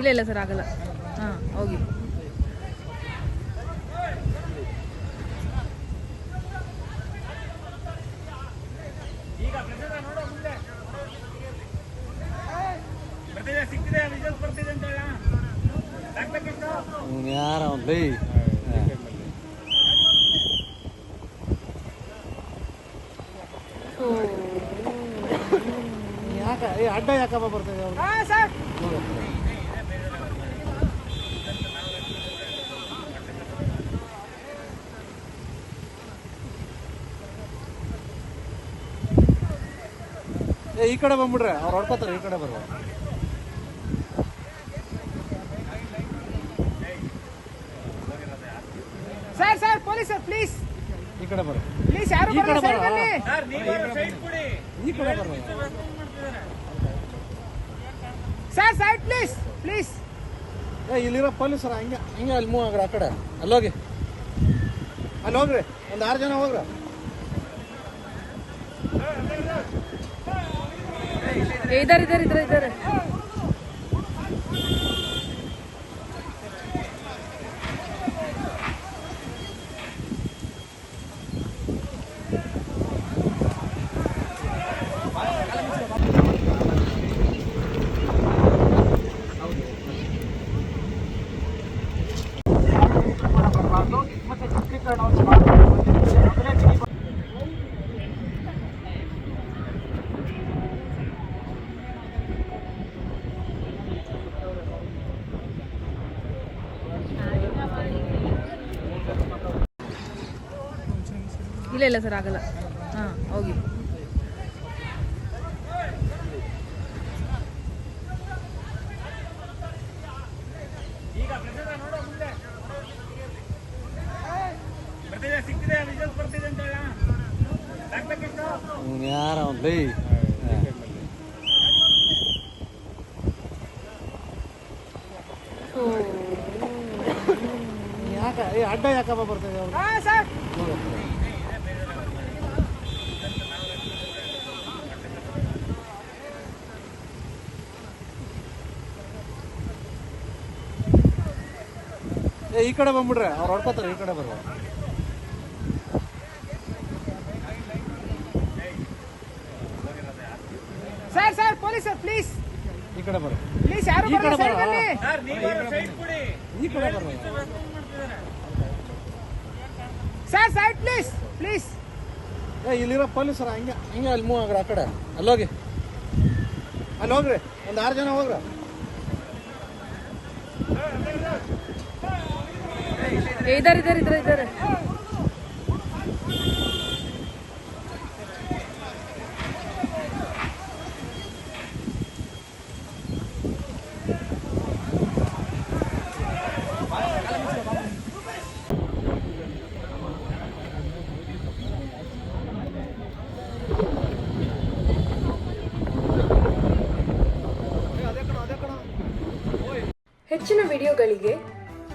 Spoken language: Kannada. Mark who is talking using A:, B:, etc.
A: ಇಲ್ಲ ಇಲ್ಲ ಸರ್ ಆಗಲ್ಲ. ಹಾಂ ಹೋಗಿ.
B: ಯಾರ ಬೈ ಯಾಕ ಅಡ್ಡ ಯಾಕಪ್ಪ ಬರ್ತದೆ ಅವ್ರು ಈ ಕಡೆ ಬಂದ್ಬಿಡ್ರೆ. ಅವ್ರು ಹೊಡ್ಕೋತಾರೆ ಈ ಕಡೆ ಬರುವ.
C: Sir sir police sir please
B: ಈ ಕಡೆ ಬರ್ರಿ
C: ಪ್ಲೀಸ್ ಯಾರು
B: ಈ ಕಡೆ
C: ಬರಲ್ಲ
B: ಬರೋ
C: ಸೈಡ್ ಬನ್ನಿ
B: ಈ ಕಡೆ ಬರ್ರಿ
C: ಸರ್ ಸೈಡ್ ಪ್ಲೀಸ್ ಪ್ಲೀಸ್
B: ಏ ಇಲ್ಲಿರೋ ಪೊಲೀಸರ ಹಂಗೆ ಹಂಗೆ ಅಲ್ಲಿ ಮೂವ್ ಆಗ್ರ ಆ ಕಡೆ. ಅಲ್ಲೋಗಿ. ಅಲ್ಲಿ ಹೋಗ್ರಿ ಒಂದು ಆರು ಜನ ಹೋಗ್ರ.
A: ಏ, ಇದಾರೆ ಇದಾರೆ ಇದಾರೆ ಇದಾರೆ ಇಲ್ಲ ಇಲ್ಲ ಸರ್ ಆಗಲ್ಲ. ಹಾಂ ಹೋಗಿ.
B: ಯಾರ ಯಾಕ ಅಡ್ಡ ಯಾಕಪ್ಪ ಬರ್ತದೆ ಅವ್ರು? ಏ ಈ ಕಡೆ ಬಂದ್ಬಿಡ್ರೆ. ಅವ್ರು ಹೊಡ್ಕೋತಾರೆ ಈ ಕಡೆ ಬರುವ.
C: Sir sir police sir please
B: ಈ ಕಡೆ ಬರೋ
C: ಪ್ಲೀಸ್ ಯಾರು
B: ಈ ಕಡೆ ಬರೋ ಈ ಕಡೆ ಬರೋ
C: ಸರ್ ಸೈಡ್ ಪ್ಲೀಸ್ ಪ್ಲೀಸ್
B: ಏ ಇಲ್ಲಿರೋ ಪೊಲೀಸರ ಹಂಗೆ ಹಂಗೆ ಅಲ್ಲಿ ಮೂವ್ ಆಗ್ರ ಆ ಕಡೆ. ಅಲ್ಲೋಗಿ. ಅಲ್ಲಿ ಹೋಗ್ರಿ ಒಂದು ಆರು ಜನ ಹೋಗ್ರ.
A: ಇದಾರೆ ಇದಾರೆ ಇದಾರೆ ಇದಾರೆ.
D: ಹೆಚ್ಚಿನ ವಿಡಿಯೋಗಳಿಗೆ